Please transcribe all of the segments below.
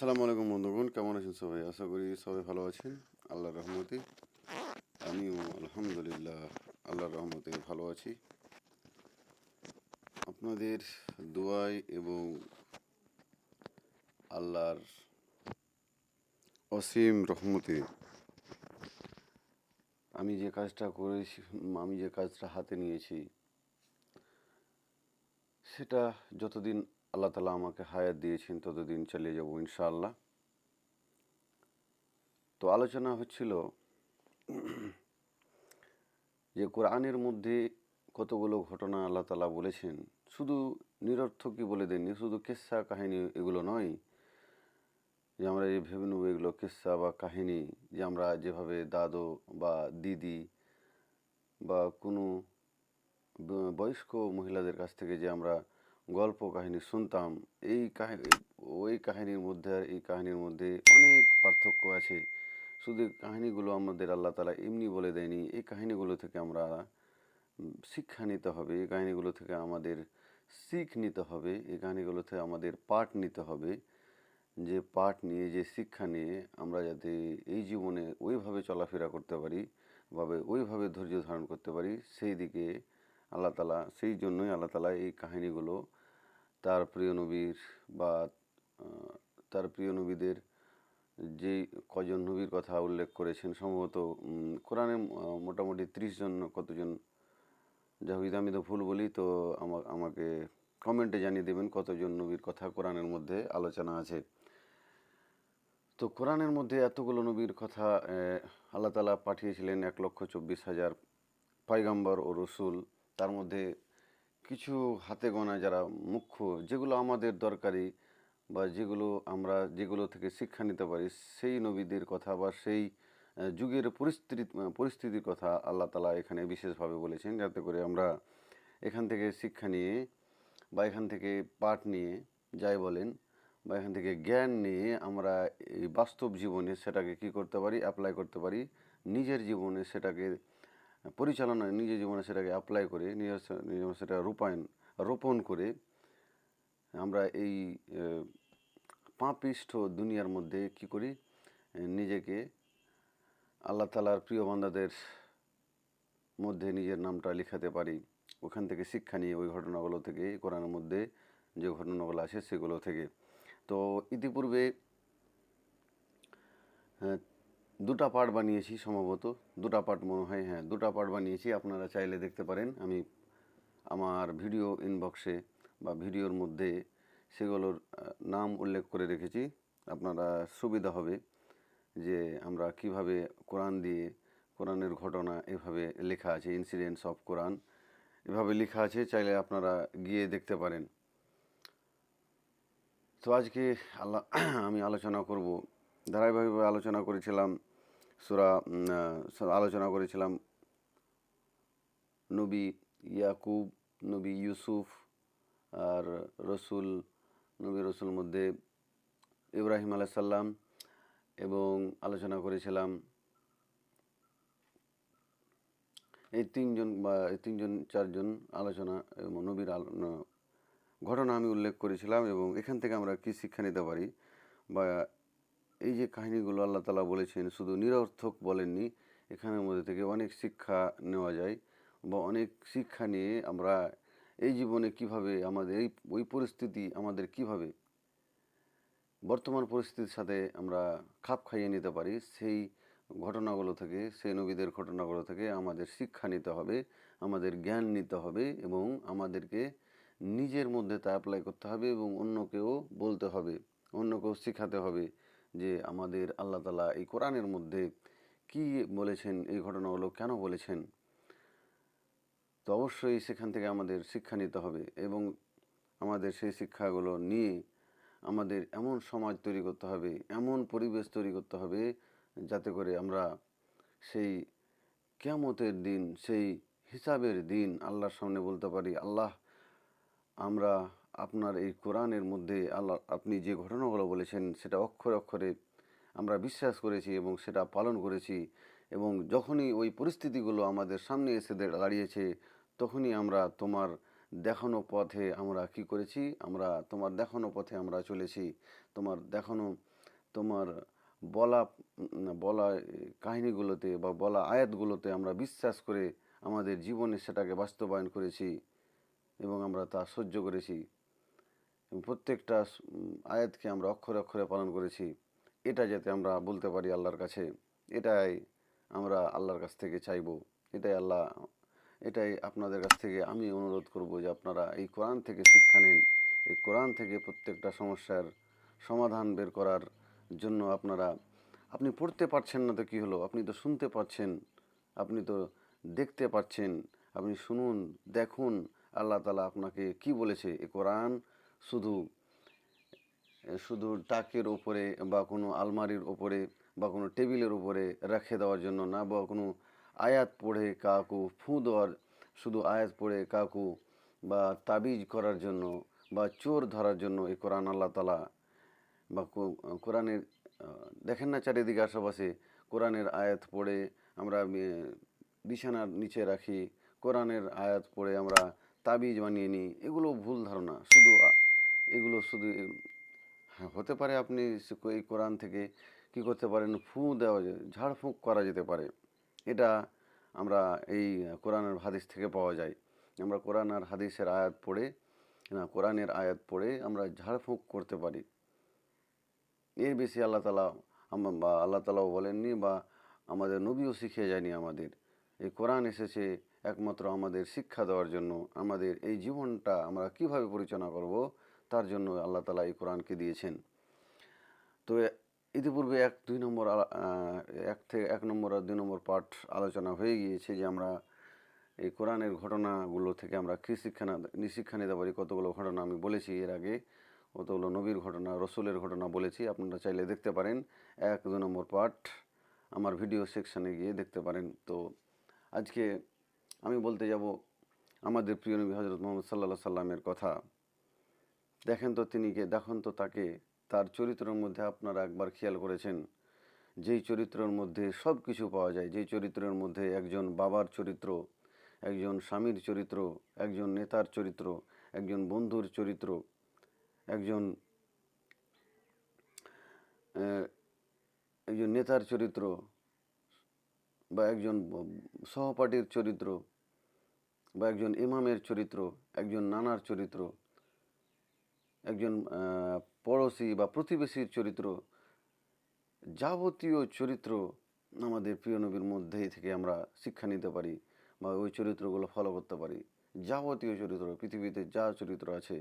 আসসালামু আলাইকুম বন্ধুগণ, কেমন আছেন সবাই? আশা করি সবাই ভালো আছেন। আল্লাহর রহমতে আমিও আলহামদুলিল্লাহ আল্লাহর রহমতে ভালো আছি। আপনাদের দোয়াই এবং আল্লাহর অসীম রহমতে আমি যে কাজটা করেছি, আমি যে কাজটা হাতে নিয়েছি, সেটা যতদিন আল্লাহ তালা আমাকে হায়াত দিয়েছেন, ততদিন চালিয়ে যাব ইনশাআল্লাহ। তো আলোচনা হচ্ছিল যে কোরআনের মধ্যে কতগুলো ঘটনা আল্লাহ তালা বলেছেন। শুধু নিরর্থকই বলে দেননি, শুধু কেসা কাহিনী এগুলো নয়, যে আমরা এই ভেবে নেব এগুলো কেসা বা কাহিনী, যে আমরা যেভাবে দাদু বা দিদি বা কোনো বয়স্ক মহিলাদের কাছ থেকে যে আমরা গল্প কাহিনী শুনতাম। এই কাহিনী, ওই কাহিনীর মধ্যে আর এই কাহিনীর মধ্যে অনেক পার্থক্য আছে। শুধু কাহিনীগুলো আমাদের আল্লাহ তালা এমনি বলে দেয়নি, এই কাহিনীগুলো থেকে আমরা শিক্ষা নিতে হবে, এই কাহিনীগুলো থেকে আমাদের শিখ নিতে হবে, এই কাহিনীগুলো থেকে আমাদের পাঠ নিতে হবে। যে পাঠ নিয়ে, যে শিক্ষা নিয়ে আমরা যাতে এই জীবনে ওইভাবে চলাফেরা করতে পারি, ভাবে ওইভাবে ধৈর্য ধারণ করতে পারি, সেই দিকে আল্লাহ তালা সেই জন্যই আল্লাহ তালা এই কাহিনীগুলো তার প্রিয় নবীর বা তার প্রিয় নবীদের যে কজন নবীর কথা উল্লেখ করেছেন, সম্ভবত কোরআনে মোটামুটি ত্রিশ জন কতজন হোক আমি তো ভুল বলি, তো আমা- আমাকে কমেন্টে জানিয়ে দেবেন কতজন নবীর কথা কোরআনের মধ্যে আলোচনা আছে। তো কোরআনের মধ্যে এতগুলো নবীর কথা আল্লাহ তালা পাঠিয়েছিলেন এক লক্ষ চব্বিশ হাজার পয়গম্বর ও রসুল, তার মধ্যে কিছু হাতে গোনা যারা মুখ্য, যেগুলো আমাদের দরকারি বা যেগুলো আমরা যেগুলো থেকে শিক্ষা নিতে পারি, সেই নবীদের কথা বা সেই যুগের পরিস্থিতি, পরিস্থিতির কথা আল্লাহ তালা এখানে বিশেষভাবে বলেছেন, যাতে করে আমরা এখান থেকে শিক্ষা নিয়ে বা এখান থেকে পাঠ নিয়ে যাই বলেন বা এখান থেকে জ্ঞান নিয়ে আমরা এই বাস্তব জীবনে সেটাকে কি করতে পারি অ্যাপ্লাই করতে পারি, নিজের জীবনে সেটাকে পরিচালনা নিজের জীবনে সেটাকে অ্যাপ্লাই করে, নিজের জীবনে সেটা রূপায়ণ, রোপণ করে আমরা এই পাপিষ্ঠ দুনিয়ার মধ্যে কি করি? নিজেকে আল্লাহ তালার প্রিয় বান্দাদের মধ্যে নিজের নামটা লিখাতে পারি। ওখান থেকে শিক্ষা নিয়ে ওই ঘটনাগুলো থেকে, কোরআনের মধ্যে যে ঘটনাগুলো আছে সেগুলো থেকে। তো ইতিপূর্বে দুটা পার্ট বানিয়েছি সম্ভবত। দুটা পার্ট মনে হয় হ্যাঁ দুটা পার্ট বানিয়েছি। আপনারা চাইলে দেখতে পারেন, আমি আমার ভিডিও ইনবক্সে বা ভিডিওর মধ্যে সেগুলোর নাম উল্লেখ করে রেখেছি। আপনারা সুবিধা হবে যে আমরা কীভাবে কোরআন দিয়ে কোরআনের ঘটনা এভাবে লেখা আছে ইনসিডেন্টস অফ কোরআন এভাবে লেখা আছে, চাইলে আপনারা গিয়ে দেখতে পারেন। তো আজকে আল্লাহ আমি আলোচনা করব, ধারাবাহিকভাবে আলোচনা করেছিলাম সুরা আলোচনা করেছিলাম। নবী ইয়াকুব, নবী ইউসুফ আর রসুল, নবী রসুল মধ্যে ইব্রাহিম আলাইসাল্লাম এবং আলোচনা করেছিলাম। এই তিনজন বা, এই তিনজন, চারজন আলোচনা এবং নবীর ঘটনা আমি উল্লেখ করেছিলাম এবং এখান থেকে আমরা কী শিক্ষা নিতে পারি বা এই যে কাহিনীগুলো আল্লাহ তালা বলেছেন, শুধু নিরর্থক বলেননি, এখানের মধ্যে থেকে অনেক শিক্ষা নেওয়া যায় বা অনেক শিক্ষা নিয়ে আমরা এই জীবনে কীভাবে আমাদের, এই, ওই পরিস্থিতি আমাদের কীভাবে বর্তমান পরিস্থিতির সাথে আমরা খাপ খাইয়ে নিতে পারি, সেই ঘটনাগুলো থেকে, সেই নবীদের ঘটনাগুলো থেকে আমাদের শিক্ষা নিতে হবে, আমাদের জ্ঞান নিতে হবে এবং আমাদেরকে নিজের মধ্যে তা অ্যাপ্লাই করতে হবে এবং অন্যকেও বলতে হবে, অন্যকেও শেখাতে হবে। যে আমাদের আল্লাহ তালা এই কোরআনের মধ্যে কি বলেছেন, এই ঘটনাগুলো কেন বলেছেন? তো অবশ্যই সেখান থেকে আমাদের শিক্ষা নিতে হবে এবং আমাদের সেই শিক্ষাগুলো নিয়ে আমাদের এমন সমাজ তৈরি করতে হবে, এমন পরিবেশ তৈরি করতে হবে যাতে করে আমরা সেই কেমতের দিন, সেই হিসাবের দিন আল্লাহর সামনে বলতে পারি, আল্লাহ, আমরা আপনার এই কোরআনের মধ্যে আল্লাহ, আপনি যে ঘটনাগুলো বলেছেন, সেটা অক্ষরে অক্ষরে আমরা বিশ্বাস করেছি এবং সেটা পালন করেছি এবং যখনই ওই পরিস্থিতিগুলো আমাদের সামনে এসে দাঁড়িয়েছে, তখনই আমরা তোমার দেখানো পথে আমরা কি করেছি? আমরা তোমার দেখানো পথে আমরা চলেছি। তোমার দেখানো, তোমার বলা বলা কাহিনীগুলোতে বা বলা আয়াতগুলোতে আমরা বিশ্বাস করে আমাদের জীবনে সেটাকে বাস্তবায়ন করেছি এবং আমরা তা সহ্য করেছি। প্রত্যেকটা আয়াতকে আমরা অক্ষরে অক্ষরে পালন করেছি। এটা যাতে আমরা বলতে পারি আল্লাহর কাছে, এটাই আমরা আল্লাহর কাছ থেকে চাইব। এটাই আল্লাহ, এটাই আপনাদের কাছ থেকে আমি অনুরোধ করব যে আপনারা এই কোরআন থেকে শিক্ষা নেন। এই কোরআন থেকে প্রত্যেকটা সমস্যার সমাধান বের করার জন্য আপনারা, আপনি পড়তে পারছেন না তো কী হলো? আপনি তো শুনতে পাচ্ছেন আপনি তো দেখতে পাচ্ছেন আপনি শুনুন, দেখুন আল্লাহ তালা আপনাকে কি বলেছে। এ কোরআন শুধু শুধু টাকের ওপরে বা কোনো আলমারির ওপরে বা কোনো টেবিলের উপরে রেখে দেওয়ার জন্য না, বা কোনো আয়াত পড়ে কাকু ফু দেওয়ার, শুধু আয়াত পড়ে কাকু বা তাবিজ করার জন্য বা চোর ধরার জন্য এই কোরআন আল্লাহ তালা বা কোরআনের দেখেন না চারিদিকে আশেপাশে কোরআনের আয়াত পড়ে আমরা বিছানার নিচে রাখি, কোরআনের আয়াত পড়ে আমরা তাবিজ বানিয়ে নিই, এগুলো ভুল ধারণা। শুধু এগুলো শুধু হ্যাঁ হতে পারে আপনি এই কোরআন থেকে কি করতে পারেন, ফু দেওয়া ঝাড়ফুঁক করা যেতে পারে। এটা আমরা এই কোরআনের হাদিস থেকে পাওয়া যায়। আমরা কোরআন আর হাদিসের আয়াত পড়ে, না, কোরআনের আয়াত পড়ে আমরা ঝাড়ফুঁক করতে পারি। এর বেশি আল্লাহ তালা বা আল্লাহ তালাও বলেননি বা আমাদের নবীও শিখিয়ে যায়নি আমাদের। এই কোরআন এসেছে একমাত্র আমাদের শিক্ষা দেওয়ার জন্য। আমাদের এই জীবনটা আমরা কীভাবে পরিচালনা করব তার জন্য আল্লাহ তালা এই কোরআনকে দিয়েছেন। তো ইতিপূর্বে এক দুই নম্বর এক থেকে এক নম্বর আর দুই নম্বর পাঠ আলোচনা হয়ে গিয়েছে যে আমরা এই কোরআনের ঘটনাগুলো থেকে আমরা কী শিক্ষা না শিক্ষা নিতে পারি, কতগুলো ঘটনা আমি বলেছি এর আগে, কতগুলো নবীর ঘটনা, রসুলের ঘটনা বলেছি, আপনারা চাইলে দেখতে পারেন। এক দু নম্বর পার্ট আমার ভিডিও সেকশানে গিয়ে দেখতে পারেন। তো আজকে আমি বলতে যাব আমাদের প্রিয় নবী হজরত মোহাম্মদ সাল্লাহ সাল্লামের কথা। দেখেন তো তিনি কে, দেখুন তো তাকে, তার চরিত্রের মধ্যে আপনারা একবার খেয়াল করেছেন? যেই চরিত্রের মধ্যে সব কিছু পাওয়া যায়, যেই চরিত্রের মধ্যে একজন বাবার চরিত্র, একজন স্বামীর চরিত্র, একজন নেতার চরিত্র, একজন বন্ধুর চরিত্র, একজন একজন নেতার চরিত্র বা একজন সহপাঠীর চরিত্র বা একজন ইমামের চরিত্র, একজন নানার চরিত্র একজন পড়োশি বা প্রতিবেশীর চরিত্র, যাবতীয় চরিত্র আমাদের প্রিয় নবীর মধ্যেই থেকে আমরা শিক্ষা নিতে পারি বা ওই চরিত্রগুলো ফলো করতে পারি। যাবতীয় চরিত্র, পৃথিবীতে যা চরিত্র আছে,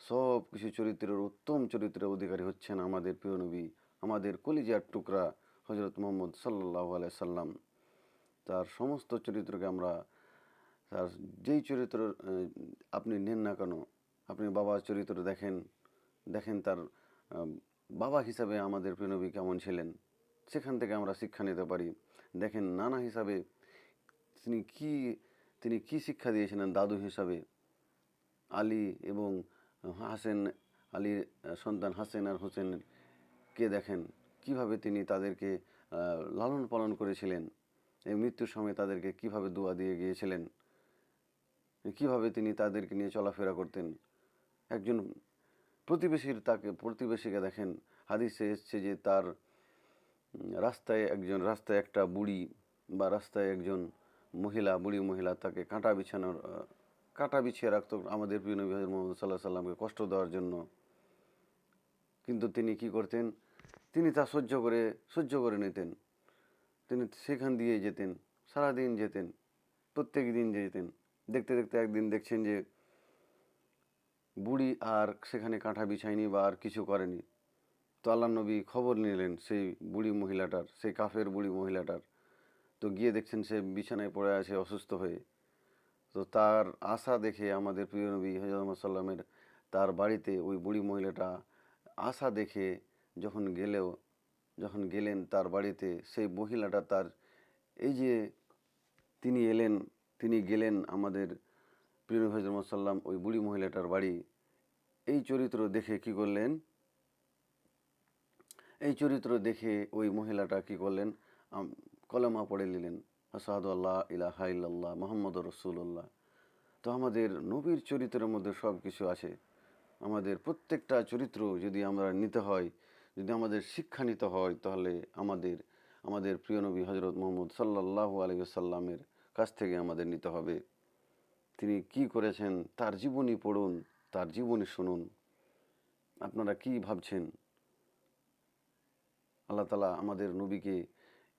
সব কিছু চরিত্রের উত্তম চরিত্রের অধিকারী হচ্ছেন আমাদের প্রিয় নবী, আমাদের কলিজার টুকরা হজরত মোহাম্মদ সাল্লাহ সাল্লাম। তার সমস্ত চরিত্রকে আমরা, তার যেই চরিত্র আপনি নেন না কেন আপনি বাবার চরিত্র দেখেন দেখেন তার বাবা হিসাবে আমাদের প্রিয়নবী কেমন ছিলেন, সেখান থেকে আমরা শিক্ষা নিতে পারি। দেখেন নানা হিসাবে তিনি কি তিনি কি শিক্ষা দিয়েছিলেন দাদু হিসাবে? আলী এবং হাসেন, আলীর সন্তান হাসেন আর হোসেনের কে দেখেন? কীভাবে তিনি তাদেরকে লালন পালন করেছিলেন? এই মৃত্যুর সময় তাদেরকে কীভাবে দোয়া দিয়ে গিয়েছিলেন? কীভাবে তিনি তাদেরকে নিয়ে চলাফেরা করতেন? একজন প্রতিবেশীর তাকে প্রতিবেশীকে দেখেন। হাদিসে এসছে যে তার রাস্তায় একজন, রাস্তায় একটা বুড়ি বা রাস্তায় একজন মহিলা, বুড়ি মহিলা তাকে কাঁটা বিছানোর কাঁটা বিছিয়ে রাখত আমাদের প্রিয় নবী হজরত মোহাম্মদ সাল্লাহ সাল্লামকে কষ্ট দেওয়ার জন্য। কিন্তু তিনি কি করতেন? তিনি তা সহ্য করে সহ্য করে নিতেন। তিনি সেখান দিয়ে যেতেন, সারাদিন যেতেন প্রত্যেক দিন যেতেন। দেখতে দেখতে একদিন দেখছেন যে বুড়ি আর সেখানে কাঁঠা বিছায়নি বা আর কিছু করেনি। তো আল্লাহ নবী খবর নিলেন সেই বুড়ি মহিলাটার, সেই কাফের বুড়ি মহিলাটার। তো গিয়ে দেখছেন সে বিছানায় পড়ে আছে, অসুস্থ হয়ে। তো তার আশা দেখে আমাদের প্রিয় নবী হজরত সাল্লামের তার বাড়িতে ওই বুড়ি মহিলাটা আশা দেখে যখন গেলেও, যখন গেলেন তার বাড়িতে, সেই মহিলাটা তার, এই যে তিনি এলেন, তিনি গেলেন আমাদের প্রিয় নবী হজরত সাল্লাম ওই বুড়ি মহিলাটার বাড়ি, এই চরিত্র দেখে কি করলেন? এই চরিত্র দেখে ওই মহিলাটা কি করলেন? কলেমা পড়ে নিলেন, আসাদু আল্লাহ ইলাহা মোহাম্মদ রসুল্লাহ তো আমাদের নবীর চরিত্রের মধ্যে সব কিছু আছে। আমাদের প্রত্যেকটা চরিত্র যদি আমরা নিতে হয়, যদি আমাদের শিক্ষা নিতে হয়, তাহলে আমাদের আমাদের প্রিয় নবী হজরত মোহাম্মদ সাল্লাহ আলহিসাল্লামের কাছ থেকে আমাদের নিতে হবে। তিনি কি করেছেন? তার জীবনী পড়ুন, তার জীবনী শুনুন। আপনারা কি ভাবছেন? আল্লাহ তালা আমাদের নবীকে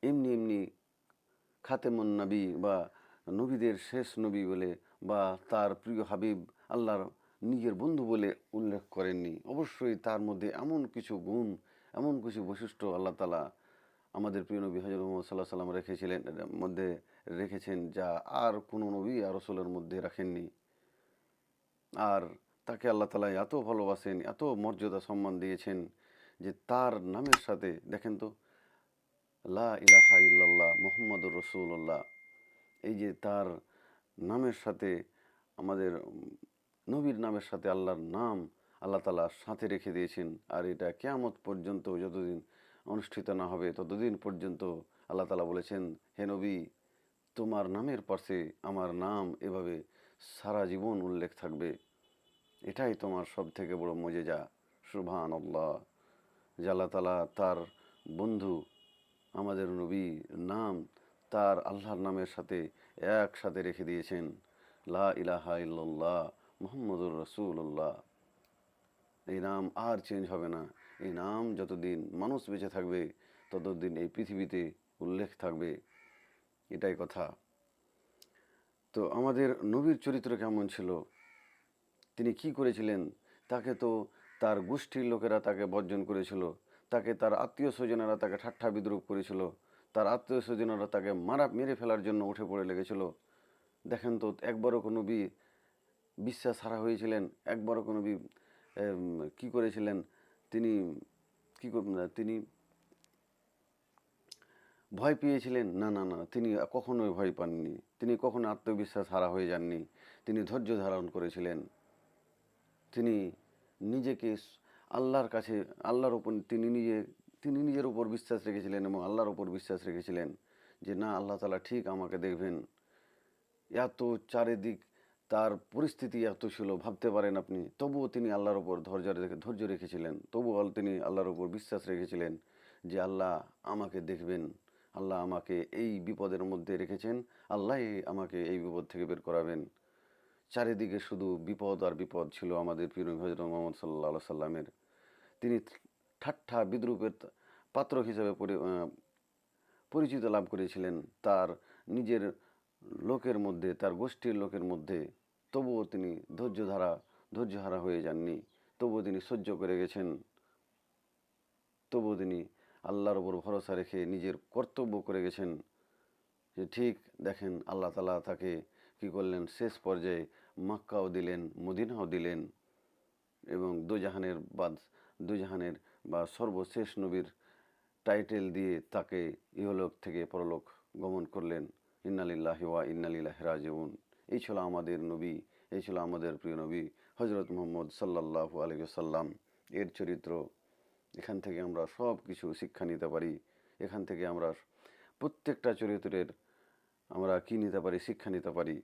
এমনি এমনি খাতেমন নবী বা নবীদের শেষ নবী বলে বা তার প্রিয় হাবিব আল্লাহর নিজের বন্ধু বলে উল্লেখ করেননি। অবশ্যই তার মধ্যে এমন কিছু গুণ, এমন কিছু বৈশিষ্ট্য আল্লাহ তালা আমাদের প্রিয় নবী হজরত মোহাম্মদ সাল্লাহ সাল্লাম রেখেছিলেন মধ্যে রেখেছেন, যা আর কোনো নবী আর রসুলের মধ্যে রাখেননি। আর তাকে আল্লাহ তালা এত ভালোবাসেন, এত মর্যাদা সম্মান দিয়েছেন যে তার নামের সাথে, দেখেন তো, লা ইলাহা ইল্লাল্লাহ মোহাম্মদুর রসুল্লাহ এই যে তার নামের সাথে, আমাদের নবীর নামের সাথে আল্লাহর নাম আল্লাহ তালা সাথে রেখে দিয়েছেন। আর এটা কেয়ামত পর্যন্ত যতদিন অনুষ্ঠিত না হবে, ততদিন পর্যন্ত আল্লাহ তালা বলেছেন, হে নবী তোমার নামের পাশে আমার নাম এভাবে সারা জীবন উল্লেখ থাকবে। এটাই তোমার সব থেকে বড় মজেজা। সুবহান আল্লাহ যে আল্লাহ তালা তার বন্ধু, আমাদের নবী নাম তার আল্লাহর নামের সাথে একসাথে রেখে দিয়েছেন। লা ইলাহা ইল্লাল্লাহ মুহাম্মদুর রসুল্লাহ এই নাম আর চেঞ্জ হবে না। এই নাম যতদিন মানুষ বেঁচে থাকবে, ততদিন এই পৃথিবীতে উল্লেখ থাকবে। এটাই কথা। তো আমাদের নবীর চরিত্র কেমন ছিল? তিনি কি করেছিলেন? তাকে তো তার গোষ্ঠীর লোকেরা তাকে বর্জন করেছিল। তাকে তার আত্মীয় স্বজনেরা তাকে ঠাট্টা বিদ্রুপ করেছিল। তার আত্মীয় স্বজনেরা তাকে মারা, মেরে ফেলার জন্য উঠে পড়ে লেগেছিল। দেখেন তো, একবারও কোনো বি বিশ্বাস হারা হয়েছিলেন? একবারও কোনো বি কি করেছিলেন? তিনি কি তিনি ভয় পেয়েছিলেন? না না না, তিনি কখনোই ভয় পাননি। তিনি কখনো আত্মবিশ্বাস হারা হয়ে যাননি। তিনি ধৈর্য ধারণ করেছিলেন। তিনি নিজেকে আল্লাহর কাছে, আল্লাহর উপর, তিনি নিজে, তিনি নিজের উপর বিশ্বাস রেখেছিলেন এবং আল্লাহর উপর বিশ্বাস রেখেছিলেন যে, না, আল্লাহ তালা ঠিক আমাকে দেখবেন। এত চারিদিক তার পরিস্থিতি এত ছিল, ভাবতে পারেন আপনি। তবুও তিনি আল্লাহর উপর ধৈর্য রেখে, ধৈর্য রেখেছিলেন। তবুও তিনি আল্লাহর উপর বিশ্বাস রেখেছিলেন যে, আল্লাহ আমাকে দেখবেন। আল্লাহ আমাকে এই বিপদের মধ্যে রেখেছেন। আল্লাহ আমাকে এই বিপদ থেকে বের করাবেন। চারিদিকে শুধু বিপদ আর বিপদ ছিল আমাদের পীর হজরত মোহাম্মদ সাল্লাহ সাল্লামের তিনি ঠাট্টা বিদ্রুপের পাত্র হিসেবে পরিচিত লাভ করেছিলেন। তার নিজের লোকের মধ্যে, তার গোষ্ঠীর লোকের মধ্যে তবুও তিনি ধৈর্য ধারা ধৈর্যহারা হয়ে যাননি। তবুও তিনি সহ্য করে গেছেন। তবুও তিনি আল্লাহর ওপর ভরসা রেখে নিজের কর্তব্য করে গেছেন যে ঠিক দেখেন আল্লাহ তালা তাকে কি করলেন? শেষ পর্যায়ে মাক্কাও দিলেন, মদিনাও দিলেন এবং দুজাহানের বাদ, দুজাহানের বা সর্বশেষ নবীর টাইটেল দিয়ে তাকে ইহলোক থেকে পরলোক গমন করলেন। ইন্নালিল্লাহি ওয়া ইন্নালিল্লাহি রাজিউন। এই ছিল আমাদের নবী, এই ছিল আমাদের প্রিয় নবী হজরত মোহাম্মদ সাল্লাল্লাহু আলাইহি সাল্লাম এর চরিত্র এখান থেকে আমরা সব কিছু শিক্ষা নিতে পারি, এখান থেকে আমরা প্রত্যেকটা চরিত্রের আমরা কী নিতে পারি, শিক্ষা নিতে পারি।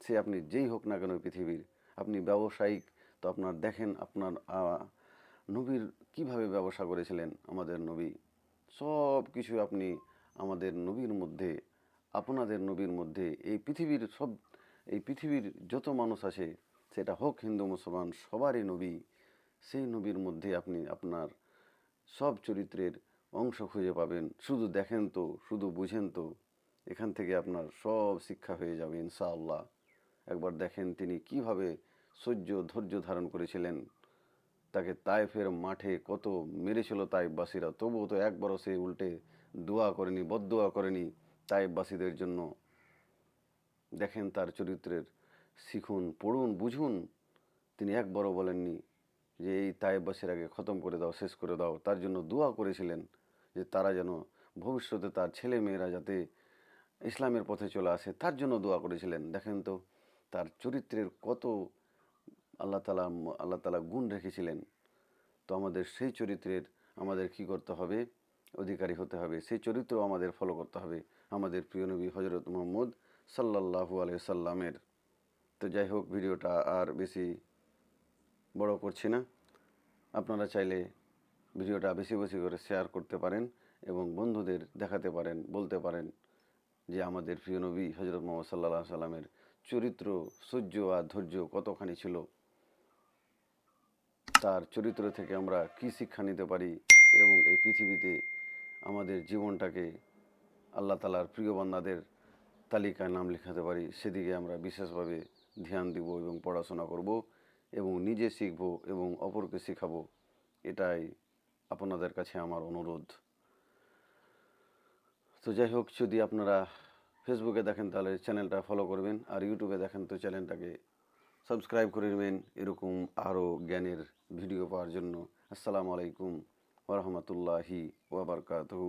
সে আপনি যেই হোক না কেন পৃথিবীর, আপনি ব্যবসায়িক, তো আপনার দেখেন আপনার নবীর কীভাবে ব্যবসা করেছিলেন আমাদের নবী। সব কিছু আপনি আমাদের নবীর মধ্যে, আপনাদের নবীর মধ্যে, এই পৃথিবীর সব, এই পৃথিবীর যত মানুষ আছে, সেটা হোক হিন্দু, মুসলমান, সবারই নবী। সেই নবীর মধ্যে আপনি আপনার সব চরিত্রের অংশ খুঁজে পাবেন। শুধু দেখেন তো, শুধু বুঝেন তো, এখান থেকে আপনার সব শিক্ষা হয়ে যাবে ইনশাআল্লাহ। একবার দেখেন তিনি কীভাবে সহ্য, ধৈর্য ধারণ করেছিলেন। তাকে তাইফের মাঠে কত মেরেছিল তাইফবাসীরা তবুও তো একবারও সে উল্টে দোয়া করেনি, বদদোয়া করেনি তাইফবাসীদের জন্য। দেখেন তার চরিত্রের, শিখুন, পড়ুন, বুঝুন। তিনি একবারও বলেননি। যে এই তাইফবাসীর আগে খতম করে দাও, শেষ করে দাও, তার জন্য দোয়া করেছিলেন যে তারা যেন ভবিষ্যতে তার ছেলে মেয়েরা যাতে ইসলামের পথে চলে আসে, তার জন্য দোয়া করেছিলেন। দেখেন তো, তার চরিত্রের কত আল্লাহ তালা আল্লাহ তালা গুণ রেখেছিলেন। তো আমাদের সেই চরিত্রের আমাদের কি করতে হবে? অধিকারী হতে হবে। সেই চরিত্র আমাদের ফলো করতে হবে। আমাদের প্রিয় নবী হজরত মোহাম্মদ সাল্লাল্লাহু আলাই সাল্লামের তো যাই হোক, ভিডিওটা আর বেশি বড় করছি না। আপনারা চাইলে ভিডিওটা বেশি বেশি করে শেয়ার করতে পারেন এবং বন্ধুদের দেখাতে পারেন, বলতে পারেন যে আমাদের প্রিয় নবী হজরত মোহাম্মদ সাল্লাহ সাল্লামের চরিত্র সহ্য আর ধৈর্য কতখানি ছিল? তার চরিত্র থেকে আমরা কি শিক্ষা নিতে পারি এবং এই পৃথিবীতে আমাদের জীবনটাকে আল্লাহ তালার প্রিয় বান্দাদের তালিকায় নাম লেখাতে পারি, সেদিকে আমরা বিশেষভাবে ধ্যান দিব এবং পড়াশোনা করব। এবং নিজে শিখব এবং অপরকে শেখাবো, এটাই আপনাদের কাছে আমার অনুরোধ। তো যাই হোক, যদি আপনারা ফেসবুকে দেখেন তাহলে চ্যানেলটা ফলো করবেন, আর ইউটিউবে দেখেন তো চ্যানেলটাকে সাবস্ক্রাইব করে নেবেন, এরকম আরও জ্ঞানের ভিডিও পাওয়ার জন্য। আসসালামু আলাইকুম ওরহমতুল্লাহি ওবরকাতহু